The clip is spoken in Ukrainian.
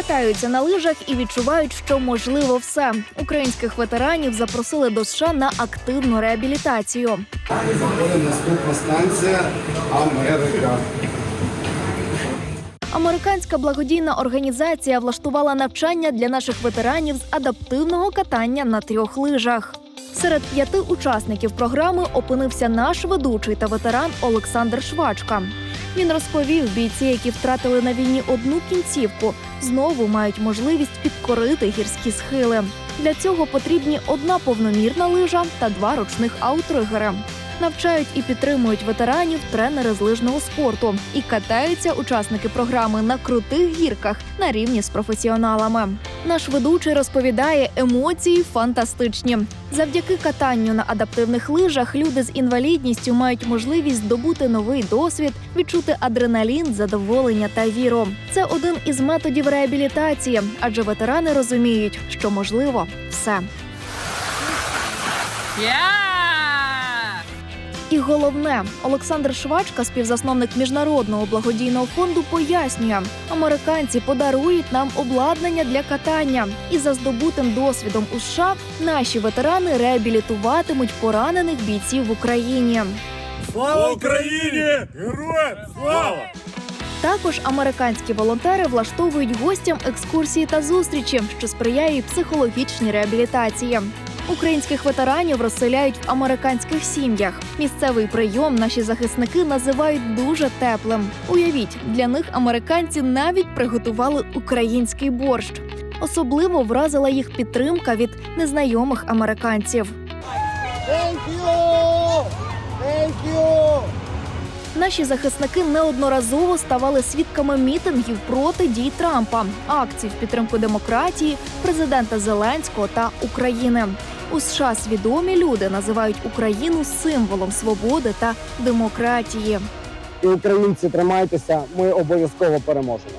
катаються на лижах і відчувають, що можливо все. Українських ветеранів запросили до США на активну реабілітацію. Заходить наступна станція Америка. Американська благодійна організація влаштувала навчання для наших ветеранів з адаптивного катання на трьох лижах. Серед п'яти учасників програми опинився наш ведучий та ветеран Олександр Швачка. Він розповів, бійці, які втратили на війні одну кінцівку, знову мають можливість підкорити гірські схили. Для цього потрібні одна повномірна лижа та два ручних аутригери. Навчають і підтримують ветеранів тренери з лижного спорту і катаються учасники програми на крутих гірках на рівні з професіоналами. Наш ведучий розповідає, емоції фантастичні. Завдяки катанню на адаптивних лижах люди з інвалідністю мають можливість здобути новий досвід, відчути адреналін, задоволення та віру. Це один із методів реабілітації, адже ветерани розуміють, що можливо все. І головне, Олександр Швачка, співзасновник міжнародного благодійного фонду, пояснює, американці подарують нам обладнання для катання, і за здобутим досвідом у США наші ветерани реабілітуватимуть поранених бійців в Україні. Слава Україні! Героям слава! Також американські волонтери влаштовують гостям екскурсії та зустрічі, що сприяє психологічній реабілітації. Українських ветеранів розселяють в американських сім'ях. Місцевий прийом наші захисники називають дуже теплим. Уявіть, для них американці навіть приготували український борщ. Особливо вразила їх підтримка від незнайомих американців. Thank you! Thank you! Наші захисники неодноразово ставали свідками мітингів проти дій Трампа, акцій в підтримку демократії, президента Зеленського та України. У США свідомі люди називають Україну символом свободи та демократії. Українці тримайтеся, ми обов'язково переможемо.